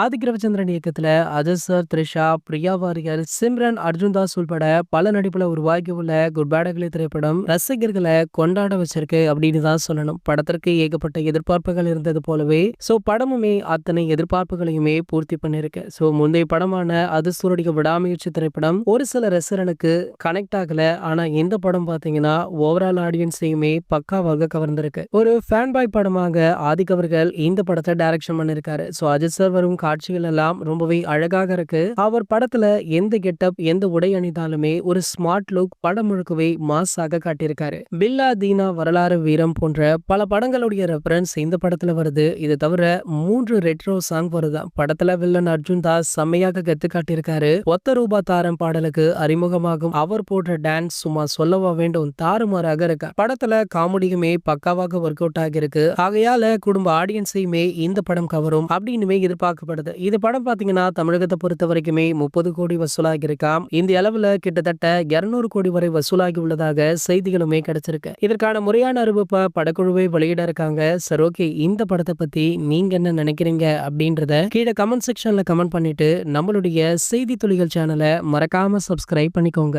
ஆதிக் ரவிச்சந்திரன் இயக்கத்தில் அஜய் சார் த்ரிஷா பிரியா வாரியர் சிம்ரன் அர்ஜுன் தாஸ் உள்பட பல நடிப்புல உருவாகி உள்ள குர்பாடகளி திரைப்படம் ரசிகர்களை கொண்டாட வச்சிருக்கு அப்படின்னு தான் சொல்லணும். படத்திற்கு ஏகப்பட்ட எதிர்பார்ப்புகள் இருந்தது போலவே ஸோ படமுமே அத்தனை எதிர்பார்ப்புகளையுமே பூர்த்தி பண்ணிருக்கு ஸோ முந்தைய படமான அதிசூருடைய விடாமுயற்சி திரைப்படம் ஒரு சில ரசிகனுக்கு கனெக்ட் ஆகல. ஆனா இந்த படம் பார்த்தீங்கன்னா ஓவரால் ஆடியன்ஸையுமே பக்காவாக கவர்ந்திருக்கு. ஒரு ஃபேன் பாய் படமாக ஆதிக் அவர்கள் இந்த படத்தை டைரக்ஷன் பண்ணிருக்காரு ஸோ அஜித் சார் வரும் காட்சிகள் எல்லாம் ரொம்பவே அழகாக இருக்கு. அவர் படத்துல எந்த கெட்டப் எந்த உடை அணிந்தாலுமே ஒரு ஸ்மார்ட் லுக் படம் முழுக்கவே மாஸாக காட்டியிருக்காரு. பில்லா தீனா வரலாறு வீரம் போன்ற பல படங்களுடைய ரெஃபரன்ஸ் இந்த படத்துல வருது. இது தவிர மூன்று ரெட்ரோ சாங் வருதான் படத்துல வில்லன் அர்ஜுன் தாஸ் செம்மையாக கத்து காட்டியிருக்காரு. ஒத்த ரூபா தாரம் பாடலுக்கு அறிமுகமாகும் அவர் போடுற டான்ஸ் சும்மா சொல்லவா வேண்டும் தாறுமாறாக இருக்கா. படத்துல காமெடியுமே பக்காவாக ஒர்க் அவுட் ஆகியிருக்கு. ஆகையால குடும்ப ஆடியன்ஸையுமே இந்த படம் கவரும். அப்படின்னுமே எதிர்பார்க்கப்படுது இது படம் பார்த்தீங்கன்னா தமிழகத்தை பொறுத்த வரைக்குமே முப்பது கோடி வசூலாகி இருக்காம் இந்த அளவுல கிட்டத்தட்ட இருநூறு கோடி வரை வசூலாகி உள்ளதாக செய்திகளுமே கிடைச்சிருக்கு. இதற்கான முறையான அறிவிப்பை படக்குழுவை வெளியிட இருக்காங்க. சரி ஓகே. இந்த படத்தை பத்தி நீங்க என்ன நினைக்கிறீங்க அப்படின்றத கீழே கமெண்ட் செக்ஷன்ல கமெண்ட் பண்ணிட்டு நம்மளுடைய செய்தி துளிகள் சேனலை மறக்காம சப்ஸ்கிரைப் பண்ணிக்கோங்க.